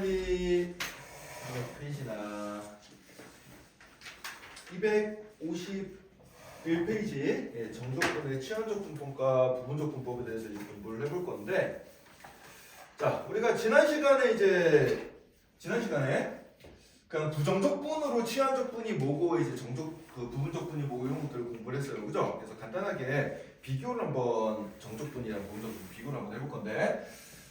빨리 몇 페이지나 251페이지. 예, 정적분의 치환적 분법과 부분적 분법에 대해서 이제 공부를 해볼 건데 자 우리가 지난 시간에 이제 지난 시간에 그냥 부정적분으로 치환적분이 뭐고 이제 정적 그 부분적분이 뭐고 이런 것들을 공부를 했어요. 그죠? 그래서 간단하게 비교를 한번 정적분이랑 부분적분 비교를 한번 해볼 건데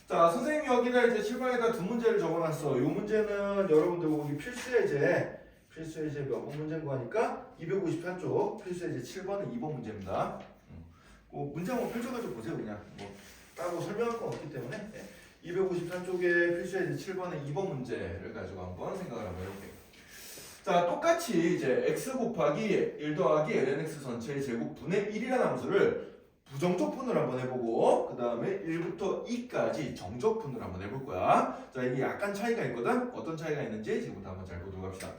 자 선생님이 여기다 이제 칠판에다 두 문제를 적어놨어. 이 문제는 여러분들 보기 필수 예제 필수 예제 몇번 문제인 거 하니까 253쪽 필수 예제 7번은 2번 문제입니다. 음. 그 문제 한번 펼쳐가지고 보세요 그냥. 뭐 따로 설명할 건 없기 때문에. 예. 253쪽에 필수예제 7번의 2번 문제를 가지고 한번 생각을 한번 해볼게요. 자 똑같이 이제 x 곱하기 1 더하기 lnx 전체의 제곱 분의 1이라는 함수를 부정적분을 한번 해보고 그 다음에 1부터 2까지 정적분을 한번 해볼 거야. 자 이게 약간 차이가 있거든. 어떤 차이가 있는지 지금부터 한번 잘 보도록 합시다.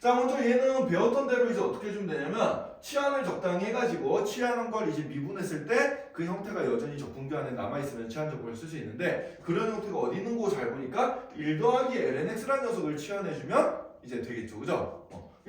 자 먼저 얘는 배웠던 대로 이제 어떻게 해주면 되냐면 치환을 적당히 해가지고 치환한 걸 이제 미분했을 때 그 형태가 여전히 적분교 안에 남아있으면 치환적분을 쓸 수 있는데 그런 형태가 어디 있는 거 잘 보니까 1 더하기 lnx라는 녀석을 치환해주면 이제 되겠죠 그죠?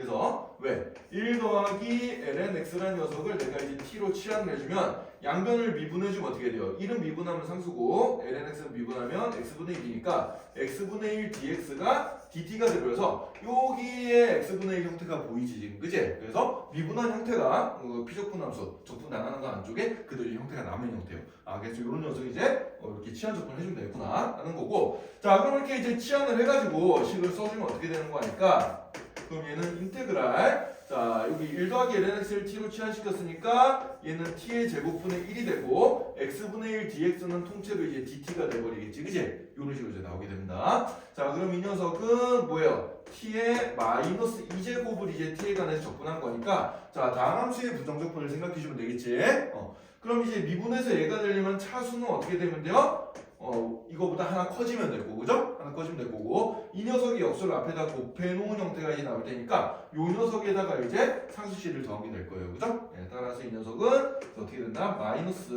어, 그래서 왜? 1 더하기 lnx라는 녀석을 내가 이제 t로 치환을 해주면 양변을 미분해주면 어떻게 돼요? 1은 미분하면 상수고 lnx는 미분하면 x분의 1이니까 x분의 1 dx가 dt가 되버려서 여기에 x분의 1 형태가 보이지 지금 그지? 그래서 미분한 형태가 어, 피적분 함수 적분 나가는 거 안쪽에 그대로 이 형태가 남은 형태예요 아 그래서 이런 녀석 이제 어, 이렇게 치환 적분 해주면 되겠구나 하는 거고 자 그럼 이렇게 이제 치환을 해가지고 식을 써주면 어떻게 되는 거 아니까 그럼 얘는 인테그랄 자 여기 1 더하기 lnx를 t로 치환시켰으니까 얘는 t의 제곱분의 1이 되고 x분의 1 dx는 통째로 이제 dt가 돼버리겠지 그지? 이런 식으로 이제 나오게 됩니다 자 그럼 이 녀석은 뭐예요? t의 마이너스 2제곱을 이제 t에 관해서 적분한 거니까 자 다음 함수의 부정적분을 생각해주면 되겠지 어. 그럼 이제 미분해서 얘가 되려면 차수는 어떻게 되면 돼요? 어 이거보다 하나 커지면 되고 그죠? 하나 커지면 될 거고 이 녀석이 역수를 앞에다 곱해놓은 형태가 이제 나올 테니까 요 녀석에다가 이제 상수식을 더하게 될 거예요 그죠? 네, 따라서 이 녀석은 어떻게 된다? 마이너스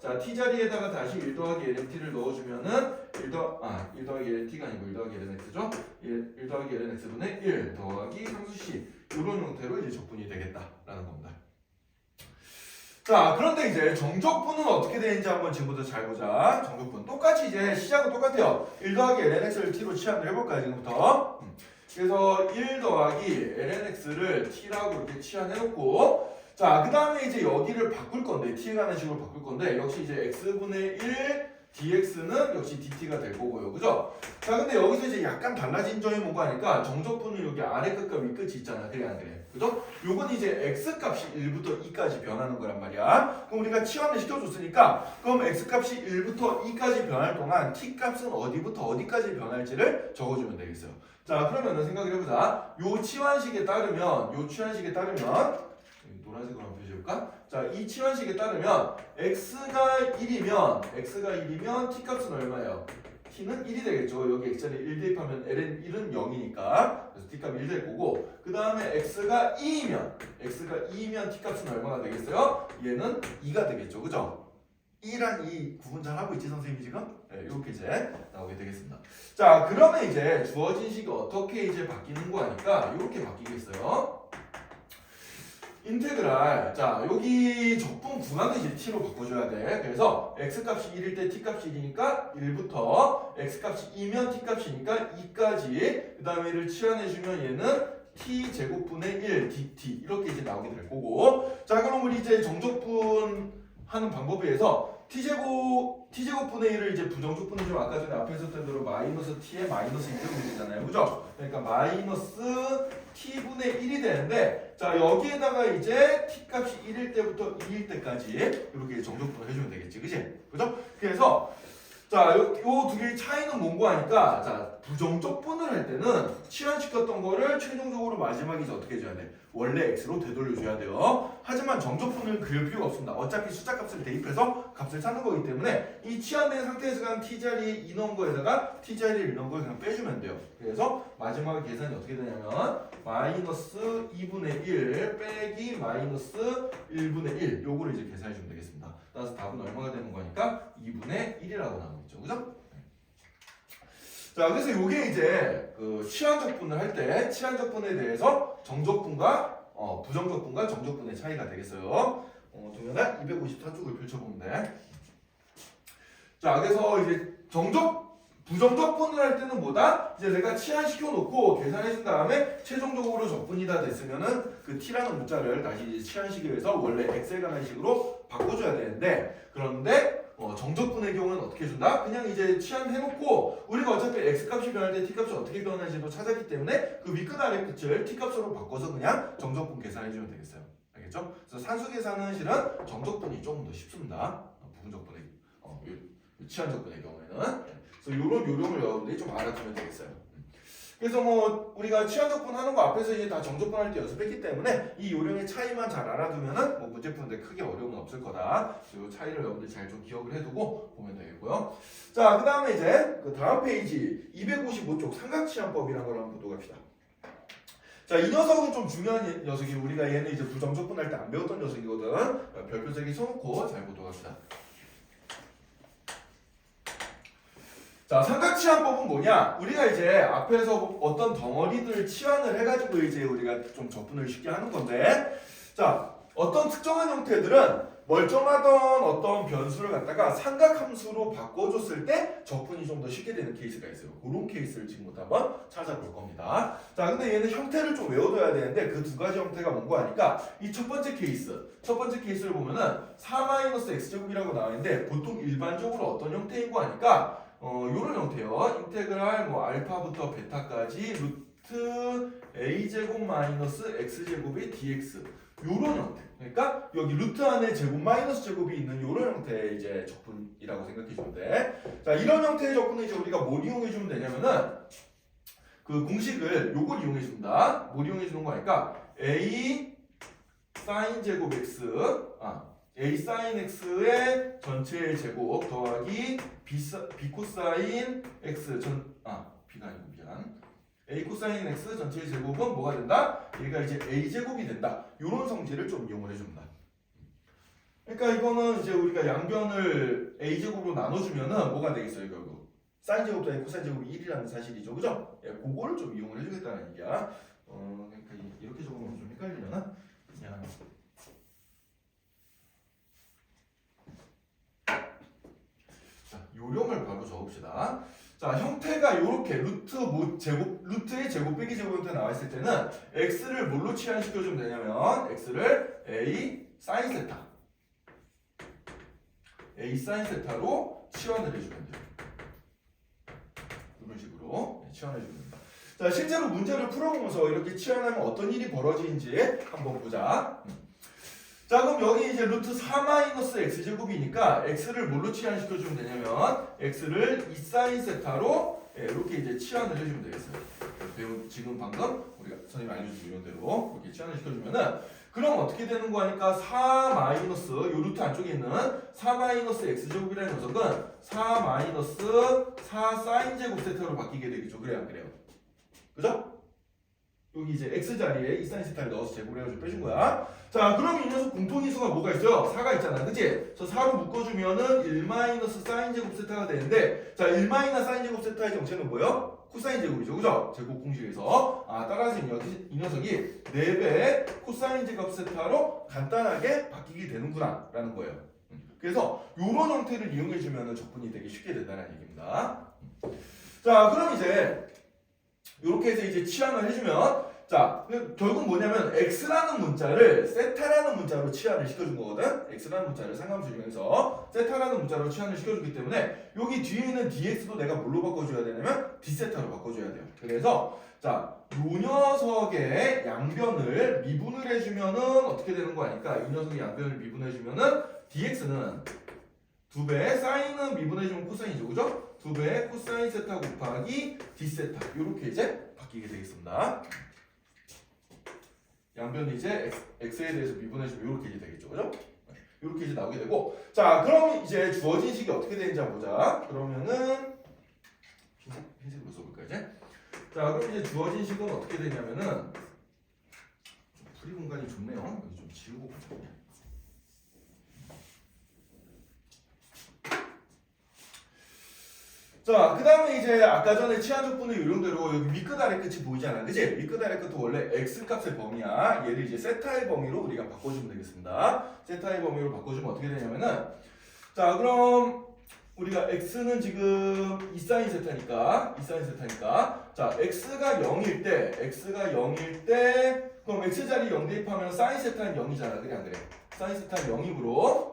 자 t 자리에다가 다시 1 더하기 lnt를 넣어주면은 1 더, 아, 1 더하기 lt가 아니고 1 더하기 lnx죠? 1, 1 더하기 lnx분의 1 더하기 상수식 이런 형태로 이제 적분이 되겠다라는 겁니다 자 그런데 이제 정적분은 어떻게 되는지 한번 지금부터 잘 보자. 정적분 똑같이 이제 시작은 똑같아요. 1 더하기 lnx를 t로 치환을 해볼까요 지금부터? 음. 그래서 1 더하기 lnx를 t라고 이렇게 치환해놓고 자 그 다음에 이제 여기를 바꿀 건데 t에 관한 식으로 바꿀 건데 역시 이제 x분의 1 dx는 역시 dt가 될 거고요. 그죠? 자 근데 여기서 이제 약간 달라진 점이 뭐가 하니까? 정적분은 여기 아래 끝과 위 끝이 있잖아. 그래 안 그래 그죠? 요건 이제 x 값이 1부터 2까지 변하는 거란 말이야 그럼 우리가 치환을 시켜줬으니까 그럼 x 값이 1부터 2까지 변할 동안 t 값은 어디부터 어디까지 변할지를 적어주면 되겠어요 자 그러면은 생각을 해보자 요 치환식에 따르면 요 치환식에 따르면 노란색으로 한번 표시해볼까? 자, 이 치환식에 따르면 x가 1이면 x가 1이면 t 값은 얼마예요? T는 1이 되겠죠. 여기 x 자리에 1 대입하면 ln 1은 0이니까 그래서 t 값 1 될 거고 그 다음에 x가 2이면 x가 2이면 t 값은 얼마나 되겠어요? 얘는 2가 되겠죠. 그죠? 2랑 2 구분 잘 하고 있지 선생님이 지금? 네, 이렇게 이제 나오게 되겠습니다. 자, 그러면 이제 주어진 식이 어떻게 이제 바뀌는 거 하니까 이렇게 바뀌겠어요. 인테그랄. 자 여기 적분 구간을 이제 t로 바꿔줘야 돼. 그래서 x 값이 1일 때 t 값이 1이니까 1부터 x 값이 2면 t 값이니까 2까지. 그 다음에 를 치환해주면 얘는 t 제곱분의 1 dt. 이렇게 이제 나오게 될 거고. 자 그럼 우리 이제 정적분 하는 방법에 의해서 t제곱 t제곱 분의 1을 이제 부정적분을 좀 아까 전에 앞에 있었던 대로 마이너스 t에 마이너스 2제곱이 되잖아요 그죠? 그러니까 마이너스 t분의 1이 되는데 자 여기에다가 이제 t 값이 1일 때부터 2일 때까지 이렇게 정적분을 해주면 되겠지 그지? 그죠? 그래서 자 요 두 개의 차이는 뭔고 하니까 자 부정적 분을 할 때는 치환시켰던 거를 최종적으로 마지막에 이제 어떻게 해줘야 돼? 원래 x로 되돌려줘야 돼요. 하지만 정적 분을 그릴 필요가 없습니다. 어차피 숫자 값을 대입해서 값을 찾는 거기 때문에 이 치환된 상태에서 그냥 2 넣은 거에다가 1 넣은 걸 그냥 빼주면 돼요. 그래서 마지막 계산이 어떻게 되냐면 마이너스 2분의 1 빼기 마이너스 1분의 1 요거를 이제 계산해 주면 되겠습니다 따라서 답은 얼마가 되는 거니까 2분의 1이라고 나오겠죠 그죠? 자, 그래서 이게 이제 그 치환적분을 할때 치환적분에 대해서 정적분과 어, 부정적분과 정적분의 차이가 되겠어요. 어, 동영상 254쪽을 펼쳐보면 돼. 자, 그래서 이제 정적 부정적분을 할 때는 뭐다? 이제 내가 치환시켜 놓고 계산해 준 다음에 최종적으로 적분이 다 됐으면은 그 t라는 문자를 다시 치환시켜서 원래 x에 관한 식으로 바꿔줘야 되는데 그런데 어, 정적분의 경우는 어떻게 해준다? 그냥 이제 치환해놓고 우리가 어차피 x 값이 변할 때 t 값이 어떻게 변하는지도 찾았기 때문에 그 윗끝 아래 끝을 t 값으로 바꿔서 그냥 정적분 계산해주면 되겠어요. 알겠죠? 그래서 산수 계산은 실은 정적분이 조금 더 쉽습니다. 어, 부분적분의 어, 치환적분의 경우에는 예. 그래서 요런 요령을 여러분들이 좀 알아두면 되겠어요. 그래서 뭐 우리가 치환적분 하는 거 앞에서 이제 다 정적분 할 때 연습했기 때문에 이 요령의 차이만 잘 알아두면은 뭐 문제 푸는데 크게 어려움은 없을 거다. 그 차이를 여러분들 잘 좀 기억을 해두고 보면 되겠고요. 자, 그 다음에 이제 그 다음 페이지 255쪽 삼각치환법이라는 걸 한번 보도록 합시다. 자, 이 녀석은 좀 중요한 녀석이 우리가 얘는 이제 부정적분 할 때 안 배웠던 녀석이거든. 어, 별표 세개 써놓고 잘 보도록 합시다. 자, 삼각치환법은 뭐냐? 우리가 이제 앞에서 어떤 덩어리들을 치환을 해가지고 이제 우리가 좀 접근을 쉽게 하는 건데, 자, 어떤 특정한 형태들은 멀쩡하던 어떤 변수를 갖다가 삼각함수로 바꿔줬을 때 접근이 좀 더 쉽게 되는 케이스가 있어요. 그런 케이스를 지금부터 한번 찾아볼 겁니다. 자, 근데 얘는 형태를 좀 외워둬야 되는데 그 두 가지 형태가 뭔가 하니까 이 첫 번째 케이스, 첫 번째 케이스를 보면은 4-x제곱이라고 나와 있는데 보통 일반적으로 어떤 형태인 거 하니까 어, 요런 형태요. 인테그랄 뭐 알파부터 베타까지 루트 a 제곱 마이너스 x 제곱의 dx 요런 형태. 그러니까 여기 루트 안에 제곱 마이너스 제곱이 있는 요런 형태의 이제 적분이라고 생각해 주면 돼. 자, 이런 형태의 적분은 이제 우리가 뭘 이용해 주면 되냐면은 그 공식을 요걸 이용해 준다. 뭘 이용해 주는 거니까 a 사인 제곱 x 아 a 사인 x의 전체의 제곱 더하기 b, 사, b 코사인 x 전 아 b가 아니고 미안 a 코사인 x 전체의 제곱은 뭐가 된다? 얘가 이제 a 제곱이 된다. 이런 성질을 좀 이용을 해줍니다. 그러니까 이거는 이제 우리가 양변을 a 제곱으로 나눠주면은 뭐가 되겠어요 결국 사인 제곱 더하기 코사인 제곱이 1이라는 사실이죠, 그죠? 예, 그거를 좀 이용을 해주겠다는 얘기야. 어, 그러니까 이- 이렇게 적으면 좀 헷갈리려나? 그냥 자, 요령을 바로 적읍시다. 자, 형태가 이렇게 루트 모 제곱 루트의 제곱 빼기 제곱 형태 나와 있을 때는 x를 뭘로 치환시켜 주면 되냐면 x를 a 사인 세타 a 사인 세타로 치환을 해주면 돼요. 이런 식으로 네, 치환해 주면 됩니다. 자, 실제로 문제를 풀어보면서 이렇게 치환하면 어떤 일이 벌어지는지 한번 보자. 음. 자 그럼 여기 이제 루트 4 마이너스 x 제곱이니까 x를 뭘로 치환시켜 주면 되냐면 x를 2 사인 세타로 예, 이렇게 이제 치환을 해주면 되겠어요. 지금 방금 우리가 선생님 알려준 이론대로 이렇게 치환을 시켜주면은 그럼 어떻게 되는 거 하니까 4 마이너스 요 루트 안쪽에 있는 4 마이너스 x 제곱이라는 녀석은 4 마이너스 4 사인 제곱 세타로 바뀌게 되겠죠. 그래요, 안 그래요? 그죠? 여기 이제 x 자리에 2 사인 세타를 넣어서 제곱을 해가지고 빼준 거야. 자, 그럼 이 녀석 공통인수가 뭐가 있어요? 4가 있잖아. 그치? 저 4로 묶어주면은 1 마이너스 사인 제곱 세타가 되는데, 자, 1 마이너스 사인 제곱 세타의 정체는 뭐예요? 코사인 제곱이죠. 그죠? 제곱 공식에서. 아, 따라서 이, 녀석이 4배의 코사인 제곱 세타로 간단하게 바뀌게 되는구나. 라는 거예요. 음. 그래서 요런 형태를 이용해주면 적분이 되게 쉽게 된다는 얘기입니다. 음. 자, 그럼 이제, 요렇게 해서 이제 치환을 해주면, 자, 그 결국 뭐냐면 x라는 문자를 세타라는 문자로 치환을 시켜준 거거든. x라는 문자를 상함수 중에서 세타라는 문자로 치환을 시켜주기 때문에 여기 뒤에 있는 dx도 내가 뭘로 바꿔줘야 되냐면 d세타로 바꿔줘야 돼요. 그래서 자, 요 녀석의 양변을 미분을 해주면은 어떻게 되는 거 아니까 이 녀석의 양변을 미분해주면은 dx는 두 배, 사인은 미분해주면 코사인이죠, 그죠? 두배 코사인 세타 곱하기 d세타 이렇게 이제 바뀌게 되겠습니다. 양변이 이제 x, 에 대해서 미분해주면 이렇게 이제 되겠죠, 그죠? 이렇게 이제 나오게 되고, 자, 그럼 이제 주어진 식이 어떻게 되는지 한번 보자. 그러면은 흰색, 흰색으로 써볼까 이제? 자, 그럼 이제 주어진 식은 어떻게 되냐면은 좀 풀이 공간이 좋네요. 여기 좀 지우고 보자. 그냥. 자, 그 다음에 이제 아까 전에 치안적분의 요령대로 여기 위끝 아래 끝이 보이잖아. 그지? 위끝 아래 끝은 원래 x 값의 범위야. 얘를 이제 세타의 범위로 우리가 바꿔주면 되겠습니다. 세타의 범위로 바꿔주면 어떻게 되냐면은 자, 그럼 우리가 x는 지금 2사인 세타니까 2사인 세타니까 자, x가 0일 때 x가 0일 때 그럼 x 자리 0 대입하면 사인 세타는 0이잖아. 그래 안 그래? 사인 세타는 0이므로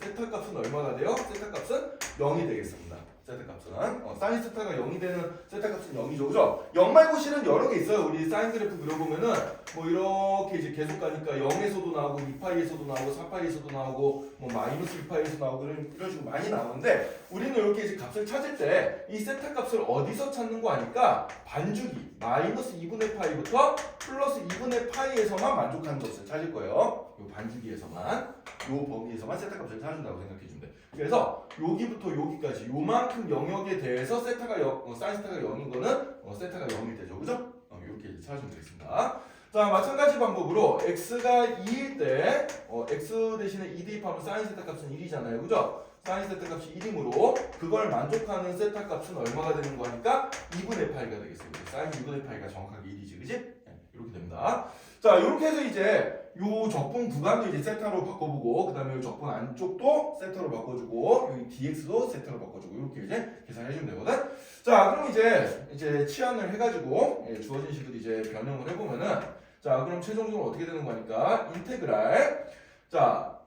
세타 값은 얼마가 돼요? 세타 값은 0이 되겠습니다. 세타 값은 어, 사인 세타가 0이 되는 세타 값은 0이죠, 그죠? 0 말고 실은 여러 개 있어요. 우리 사인 그래프 그려보면은 뭐 이렇게 이제 계속 가니까 0에서도 나오고 2파이에서도 나오고 4파이에서도 나오고 뭐 마이너스 2파이에서 나오고 이런, 이런 식으로 많이 나오는데 우리는 이렇게 이제 값을 찾을 때 이 세타 값을 어디서 찾는 거 아니까 반주기 마이너스 2분의 파이부터 플러스 2분의 파이에서만 만족하는 것을 찾을 거예요. 요 반주기에서만 요 범위에서만 세타 값을 찾는다고 생각해 주면 돼. 그래서 여기부터 여기까지 요만큼 영역에 대해서 세타가 0, 어, 사인 세타가 0인 거는 어, 세타가 0이 되죠. 그죠? 어, 이렇게 이제 찾으면 되겠습니다. 자, 마찬가지 방법으로 x가 2일 때 어, x 대신에 2 대입하면 사인 세타 값은 1이잖아요. 그죠? 사인 세타 값이 1이므로 그걸 만족하는 세타 값은 얼마가 되는 거니까 2분의 파이가 되겠어요. 사인 2분의 파이가 정확하게 1이지. 그지? 네, 이렇게 됩니다. 자, 이렇게 해서 이제 요 적분 구간도 이제 세타로 바꿔보고 그 다음에 요 적분 안쪽도 세타로 바꿔주고 여기 dx도 세타로 바꿔주고 이렇게 이제 계산해주면 되거든. 자, 그럼 이제 이제 치환을 해가지고 예, 주어진 식을 이제 변형을 해보면은 자, 그럼 최종적으로 어떻게 되는 거니까 인테그랄 자.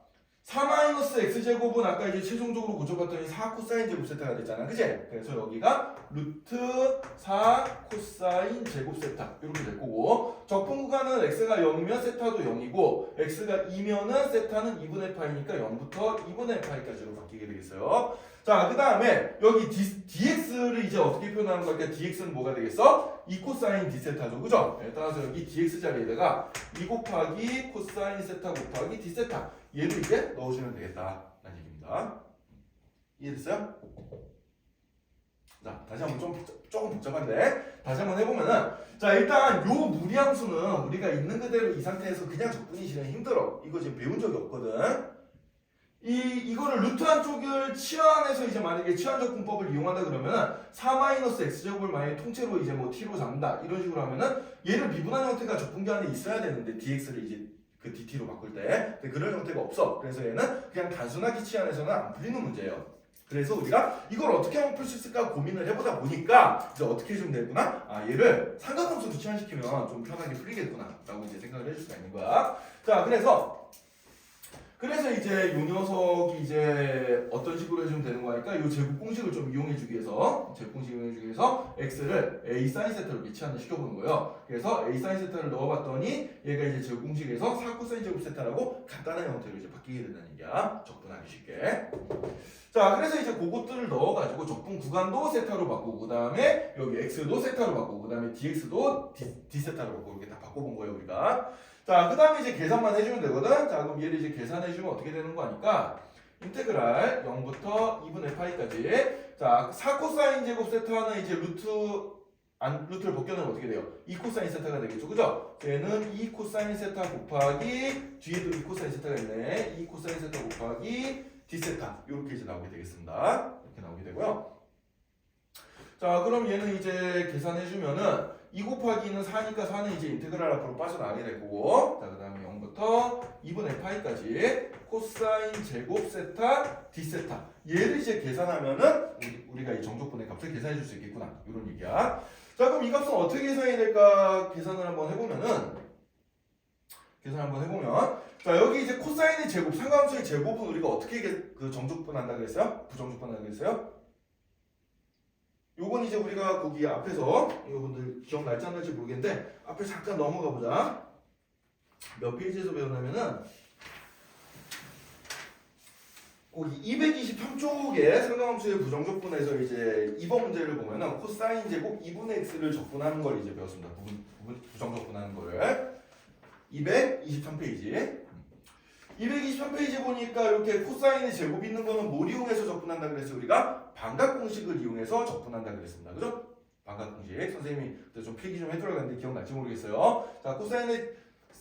4-x 제곱은 아까 이제 최종적으로 고쳐봤더니 4 코사인 제곱 세타가 됐잖아, 그지? 그래서 여기가 루트 4 코사인 제곱 세타 이렇게 될 거고 적분 구간은 x가 0이면 세타도 0이고 x가 2면은 세타는 2분의 파이니까 0부터 2분의 파이까지로 바뀌게 되겠어요. 자, 그 다음에 여기 D, dx를 이제 어떻게 표현하는 거니까 dx는 뭐가 되겠어? 2 코사인 d 세타죠, 그죠? 네, 따라서 여기 dx 자리에다가 2 곱하기 코사인 세타 곱하기 d 세타 얘를 이제 넣어주면 되겠다라는 얘기입니다. 이해됐어요? 자, 다시 한번 좀 조금 복잡한데 다시 한번 해보면은 자 일단 요 무리함수는 우리가 있는 그대로 이 상태에서 그냥 적분이 실은 힘들어. 이거 지금 배운 적이 없거든. 이 이거를 루트 한쪽을 치환해서 이제 만약에 치환 적분법을 이용한다 그러면은 4-x 제곱을 만약에 통째로 이제 뭐 t로 잡는다 이런 식으로 하면은 얘를 미분한 형태가 적분기 안에 있어야 되는데 dx를 이제 그 dt로 바꿀 때 그런 형태가 없어. 그래서 얘는 그냥 단순하게 치환해서는 안 풀리는 문제예요. 그래서 우리가 이걸 어떻게 하면 풀 수 있을까 고민을 해보다 보니까 이제 어떻게 해주면 되구나. 아 얘를 삼각함수로 치환시키면 좀 편하게 풀리겠구나 라고 이제 생각을 해줄 수가 있는 거야. 자 그래서 그래서 이제 요 녀석이 이제 어떤 식으로 해주면 되는 거니까 요 제곱 공식을 좀 이용해 주기 위해서 제곱 공식 이용해 주기 위해서 x를 a 사인 세타로 미치환을 시켜보는 거예요. 그래서 a 사인 세타를 넣어봤더니 얘가 이제 제곱 공식에서 4 코사인 제곱 세타라고 간단한 형태로 이제 바뀌게 된다는 얘기야. 적분하기 쉽게. 자, 그래서 이제 그것들을 넣어가지고 적분 구간도 세타로 바꾸고, 그 다음에 여기 x도 세타로 바꾸고, 그 다음에 dx도 d, d 세타로 바꾸고, 이렇게 다 바꿔본 거예요, 우리가. 자, 그 다음에 이제 계산만 해주면 되거든? 자, 그럼 얘를 이제 계산해주면 어떻게 되는 거 아니까? 인테그랄 0부터 2분의 파이까지. 자, 4코사인 제곱 세타는 이제 루트, 안, 루트를 벗겨내면 어떻게 돼요? 2코사인 세타가 되겠죠, 그죠? 얘는 2코사인 세타 곱하기, 뒤에도 2코사인 세타가 있네. 2코사인 세타 곱하기, d세타 이렇게 이제 나오게 되겠습니다. 이렇게 나오게 되고요. 자, 그럼 얘는 이제 계산해 주면은 2 곱하기는 4니까 4는 이제 인테그랄 앞으로 빠져나가게 될 거고. 자, 그 다음에 0부터 2분의 파이까지 코사인 제곱 세타 d세타. 얘를 이제 계산하면은 우리- 우리 가 이 정적분의 값을 계산해 줄 수 있겠구나. 이런 얘기야. 자, 그럼 이 값은 어떻게 계산이 될까? 계산을 한번 해 보면은 계산 한번 해보면 자 여기 이제 코사인의 제곱 상관함수의 제곱은 우리가 어떻게 게- 그 정적분 한다 그랬어요? 부정적분 한다 그랬어요? 요건 이제 우리가 거기 앞에서 여러분들 기억날지 안 날지 모르겠는데 앞에 잠깐 넘어가 보자 몇 페이지에서 배웠냐면은 거기 223쪽에 상관함수의 부정적분에서 이제 2번 문제를 보면은 코사인 제곱 2분의 x를 적분하는 걸 이제 배웠습니다 부분, 부분 부정적분하는 거를 223페이지. 223페이지 보니까 이렇게 코사인의 제곱 있는 거는 뭘 이용해서 적분한다 그랬어요? 우리가 반각 공식을 이용해서 적분한다 그랬습니다. 그죠? 반각 공식. 선생님이 좀 필기 좀 해드려갔는데 기억날지 모르겠어요. 자, 코사인의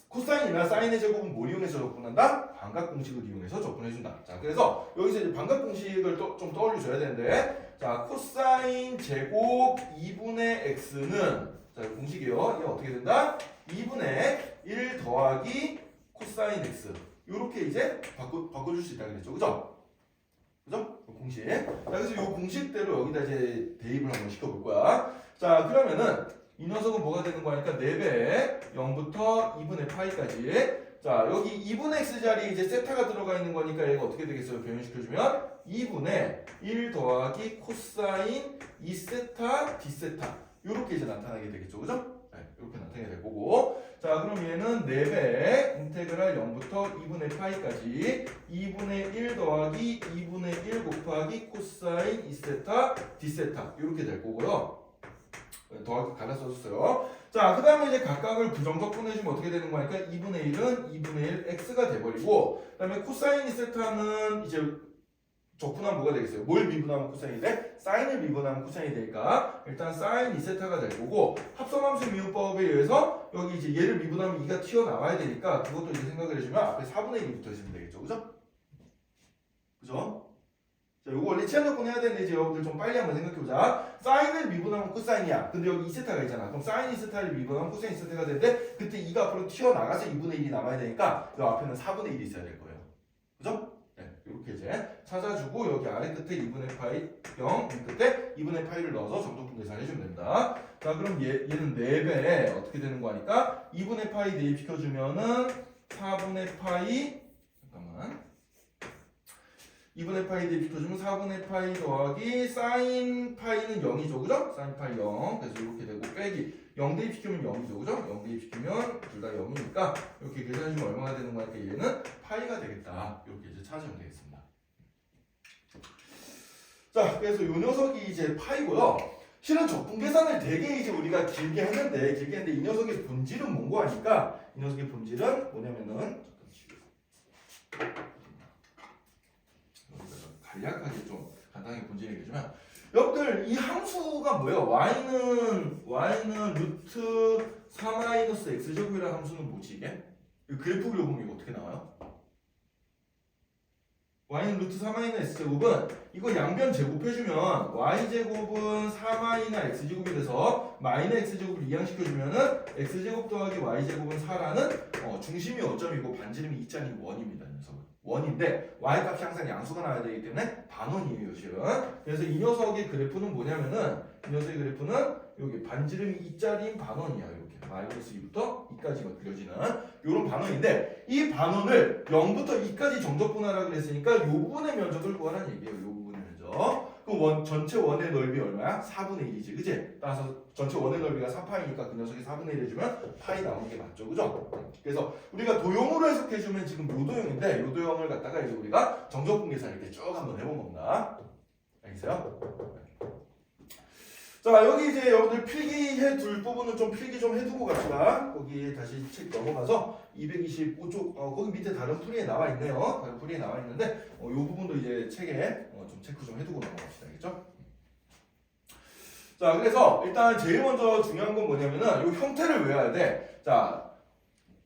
코사인이나 사인의 제곱은 뭘 이용해서 접근한다? 반각 공식을 이용해서 접근해준다. 자, 그래서 여기서 이제 반각 공식을 또, 좀 떠올려줘야 되는데, 자, 코사인 제곱 2분의 x는 자, 이 공식이요. 이게 어떻게 된다? 2분의 1 더하기 코사인 x. 요렇게 이제 바꿔, 바꿔줄 수 있다 그랬죠. 그죠? 그죠? 요 공식. 자, 그래서 이 공식대로 여기다 이제 대입을 한번 시켜볼 거야. 자, 그러면은 이 녀석은 뭐가 되는 거니까 4배 0부터 2분의 파이까지. 자, 여기 2분의 x 자리에 이제 세타가 들어가 있는 거니까 얘가 어떻게 되겠어요? 변형시켜주면 2분의 1 더하기 코사인 2세타 d세타. 요렇게 이제 나타나게 되겠죠. 그죠? 네, 이렇게 나타나게 될 거고. 자, 그럼 얘는 4배 인테그랄 0부터 2분의 파이까지 2분의 1 더하기 2분의 1 곱하기 코사인 2세타 d세타 이렇게 될 거고요. 네, 더하기 갈아 써줬어요. 자, 그 다음에 이제 각각을 부정적 분해주면 어떻게 되는 거니까 2분의 1은 2분의 1 x가 돼버리고 그 다음에 코사인 2세타는 이제 적분하면 뭐가 되겠어요? 뭘 미분하면 코사인이 돼? 사인을 미분하면 코사인이 되니까 일단 사인 2세타가 될 거고 합성함수 미분법에 의해서 여기 이제 얘를 미분하면 2가 튀어나와야 되니까 그것도 이제 생각을 해주면 앞에 4분의 1이 붙어 있으면 되겠죠. 그죠? 그죠? 자, 요거 원래 치환적분 해야 되는데 이제 여러분들 좀 빨리 한번 생각해보자. 사인을 미분하면 코사인이야. 근데 여기 2세타가 있잖아. 그럼 사인 2세타를 미분하면 코사인 2세타가 되는데 그때 2가 앞으로 튀어나가서 2분의 1이 남아야 되니까 요 앞에는 4분의 1이 있어야 될 거예요. 그죠? 네, 이렇게 이제 찾아주고 여기 아래 끝에 2분의 파이 0, 이 끝에 2분의 파이를 넣어서 정적분 계산해 주면 됩니다. 자, 그럼 얘, 얘는 4배 어떻게 되는 거 하니까 2분의 파이 대입시켜주면은 4분의 파이 잠깐만 2분의 파이 대입시켜주면 4분의 파이 더하기 사인 파이는 0이죠. 그죠? 사인 파이 0 그래서 이렇게 되고 빼기 0 대입시키면 0이죠. 그죠? 0 대입시키면 둘 다 0이니까 이렇게 계산해주면 얼마가 되는 거니까 얘는 파이가 되겠다. 이렇게 이제 찾으면 되겠습니다. 자 그래서 요 녀석이 이제 파이고요. 실은 적분 계산을 되게 이제 우리가 길게 했는데 길게 했는데 이 녀석의 본질은 뭔고 하니까 이 녀석의 본질은 뭐냐면은 잠깐 여기다가 간략하게 좀 간단하게 본질 얘기해주면 여러분들 이 함수가 뭐예요? y는 y는 루트 4 마이너스 x 제곱이라는 함수는 뭐지 이게? 이 그래프 그려보면 이거 어떻게 나와요? y는 루트 4 마이너스 x 제곱은 이거 양변 제곱해주면 y 제곱은 4 마이너 x 제곱이 돼서 마이너 x 제곱을 이항시켜주면은 x 제곱 더하기 y 제곱은 4라는 어, 중심이 5점이고 반지름이 2짜리 원입니다. 이 녀석은. 원인데 y 값이 항상 양수가 나와야 되기 때문에 반원이에요 실은. 그래서 이 녀석의 그래프는 뭐냐면은 이 녀석의 그래프는 여기 반지름이 2짜리인 반원이야 이렇게. 마이너스 2부터 2까지가 그려지는 이런 반원인데 이 반원을 0부터 2까지 정적분하라 그랬으니까 요 부분의 면적을 구하라는 얘기예요 요 부분의 면적 그 원, 전체 원의 넓이 얼마야? 4분의 1이지 그지? 따라서 전체 원의 넓이가 4파이니까 그 녀석이 4분의 1 해주면 파이 나오는 게 맞죠 그죠? 그래서 우리가 도형으로 해석해주면 지금 요도형인데 요도형을 갖다가 이제 우리가 정적분 계산 이렇게 쭉 한번 해본 겁니다. 알겠어요? 자 여기 이제 여러분들 필기해 둘 부분은 좀 필기 좀 해두고 갑시다. 거기 다시 책 넘어가서 225쪽 어, 거기 밑에 다른 풀이에 나와 있네요. 다른 풀이에 나와 있는데 어, 요 부분도 이제 책에 어, 좀 체크 좀 해두고 넘어갑시다. 알겠죠? 자 그래서 일단 제일 먼저 중요한 건 뭐냐면은 요 형태를 외워야 돼. 자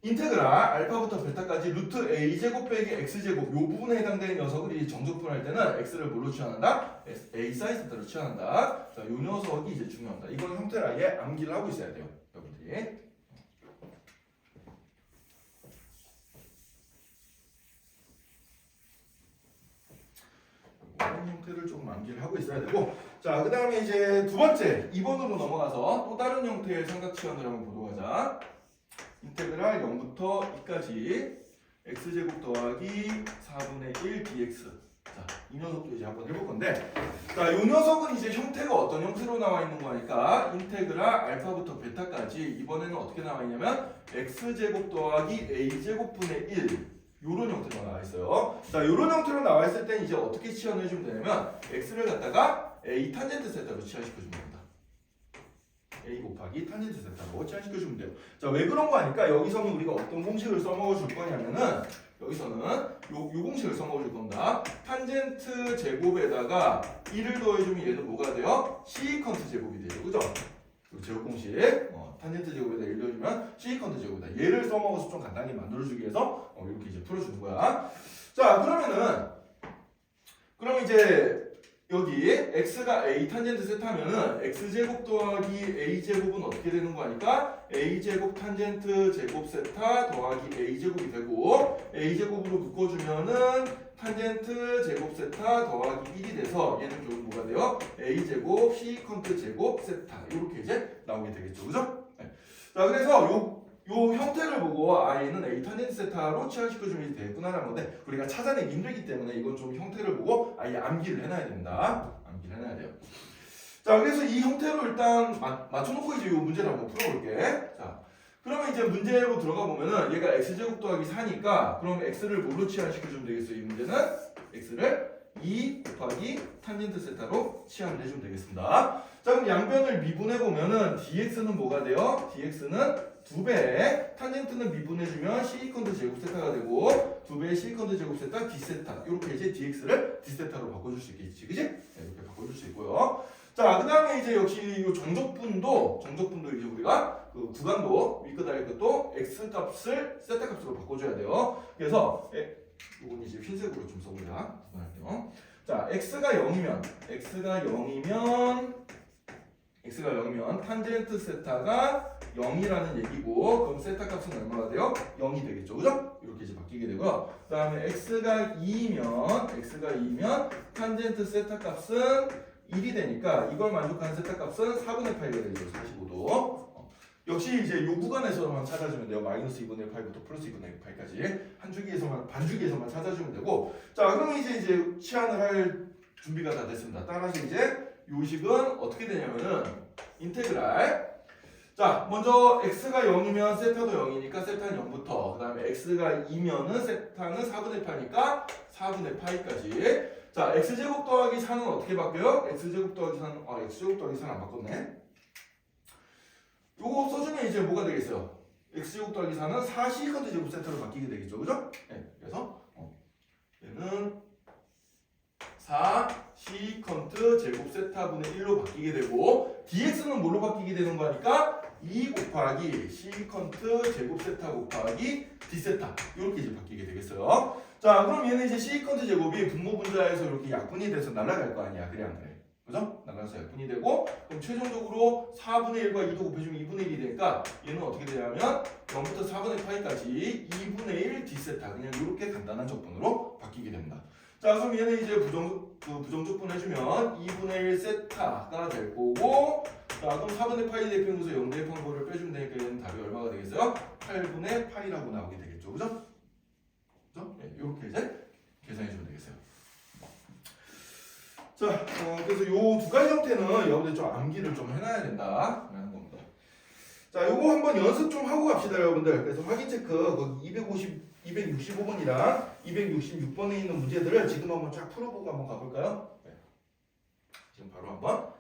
인테그랄 알파부터 베타까지 루트 a 제곱 빼기 x 제곱 요 부분에 해당되는 녀석을 이 정적분할 때는 x를 뭘로 취한한다? a 사이즈대로 취한한다. 자, 요 녀석이 이제 중요합니다. 이건 형태를 아예 암기를 하고 있어야 돼요, 여러분들이. 이런 형태를 조금 암기를 하고 있어야 되고, 자, 그 다음에 이제 두 번째 2번으로 넘어가서 또 다른 형태의 삼각치환을 한번 보도록 하자. 인테그랄 0부터 2까지 x제곱 더하기 4분의 1 dx 자, 이 녀석도 이제 한번 해볼 건데 자, 이 녀석은 이제 형태가 어떤 형태로 나와 있는 거니까 인테그랄 알파부터 베타까지 이번에는 어떻게 나와 있냐면 x제곱 더하기 a제곱분의 1 요런 형태로 나와 있어요. 자, 요런 형태로 나와 있을 땐 이제 어떻게 치환해 주면 되냐면 x를 갖다가 a 탄젠트 세타로 치환시켜 주면 됩니다. a 곱하기 탄젠트 세타로 치환시켜 주면 돼요. 자, 왜 그런 거 아니까 여기서는 우리가 어떤 공식을 써먹어 줄 거냐면은 여기서는 요, 요 공식을 써먹어 줄 겁니다. 탄젠트 제곱에다가 1을 더해주면 얘는 뭐가 돼요? 시컨트 제곱이 돼요. 그죠? 요 제곱 공식 어, 탄젠트 제곱에다 읽어주면 시컨트 제곱이다. 얘를 써먹어서 좀 간단히 만들어주기 위해서 어, 이렇게 이제 풀어주는 거야. 자 그러면은 그럼 이제 여기 x가 a 탄젠트 세타면은 x 제곱 더하기 a 제곱은 어떻게 되는 거 아니까 a 제곱 탄젠트 제곱 세타 더하기 a 제곱이 되고 a 제곱으로 묶어주면은 탄젠트 제곱 세타 더하기 1이 돼서 얘는 결국 뭐가 돼요? a 제곱 시컨트 제곱 세타 이렇게 이제 나오게 되겠죠, 그죠? 네. 자 그래서 요, 요 형태를 보고 아 얘는 a 탄젠트 세타로 치환시켜주면 되겠구나라는 건데 우리가 찾아내기 힘들기 때문에 이건 좀 형태를 보고 아예 암기를 해놔야 됩니다. 암기를 해놔야 돼요. 자 그래서 이 형태로 일단 마, 맞춰놓고 이제 이 문제를 한번 풀어볼게. 자 그러면 이제 문제로 들어가 보면은 얘가 x 제곱 더하기 4니까 그럼 x를 뭘로 치환시켜주면 되겠어요? 이 문제는 x를 2 곱하기 탄젠트 세타로 치환을 해주면 되겠습니다. 자 그럼 양변을 미분해 보면은 dx는 뭐가 돼요? dx는 두 배, 탄젠트는 미분해주면 시컨트 제곱 세타가 되고 두 배의 시컨트 제곱 세타 d 세타 이렇게 이제 dx를 d 세타로 바꿔줄 수 있겠지, 그지? 네, 이렇게 바꿔줄 수 있고요. 자, 그 다음에 이제 역시 이 정적분도 정적분도 이제 우리가 그 구간도 위끝 아래끝도 x 값을 세타 값으로 바꿔줘야 돼요. 그래서 에, 이건 이제 흰색으로 좀 써보자. 할게요. 자, x가 0이면 x가 0이면 x가 0이면 탄젠트 세타가 0이라는 얘기고 그럼 세타 값은 얼마가 돼요? 0이 되겠죠. 그죠? 이렇게 이제 바뀌게 되고요. 그 다음에 x가 2면 x가 2면 탄젠트 세타 값은 1이 되니까 이걸 만족하는 세타 값은 4분의 8이 되죠. 45도. 어. 역시 이제 요 구간에서만 찾아주면 돼요. 마이너스 2분의 8부터 플러스 2분의 8까지 한 주기에서만 반 주기에서만 찾아주면 되고 자 그럼 이제 이제 치환을 할 준비가 다 됐습니다. 따라서 이제 요식은 어떻게 되냐면은 인테그랄 자 먼저 x가 0이면 세타도 0이니까 세타는 0부터 그 다음에 x가 2면은 세타는 4분의 8이니까 4분의 파이까지 자 x제곱 더하기 4는 어떻게 바뀌어요? x제곱 더하기 4는 아 x제곱 더하기 4는 안 바꿨네 요거 써주면 이제 뭐가 되겠어요? x제곱 더하기 4는 4 시컨트 제곱 세타로 바뀌게 되겠죠 그죠? 네, 그래서 어, 얘는 4 시컨트 제곱 세타분의 1로 바뀌게 되고 dx는 뭘로 바뀌게 되는 거니까 2 곱하기 시컨트 제곱 세타 곱하기 d세타 이렇게 이제 바뀌게 되겠어요. 자 그럼 얘는 이제 시컨트 제곱이 분모 분자에서 이렇게 약분이 돼서 날아갈 거 아니야 그래 안 그래? 그죠? 나가서 약분이 되고 그럼 최종적으로 4분의 1과 2도 곱해주면 2분의 1이 되니까 얘는 어떻게 되냐면 0부터 4분의 파이까지 2분의 1 d세타 그냥 이렇게 간단한 적분으로 바뀌게 됩니다. 자 그럼 얘는 이제 부정 그 부정적분 해주면 2분의 1 세타가 될 거고 자 그럼 4분의 파이 대표해서 0 대입한 거를 빼주면 되니까 얘는 답이 얼마가 되겠어요? 8분의 8이라고 나오게 되겠죠 그죠? 그죠? 네, 이렇게 이제 계산해 주면 되겠어요 자 어, 그래서 요두 가지 형태는 여러분들 좀 암기를 좀 해놔야 된다 라는 겁니다 자 요거 한번 연습 좀 하고 갑시다 여러분들 그래서 확인 체크 거기 250 265번이랑 266번에 있는 문제들을 지금 한번 쫙 풀어보고 한번 가볼까요? 네. 지금 바로 한번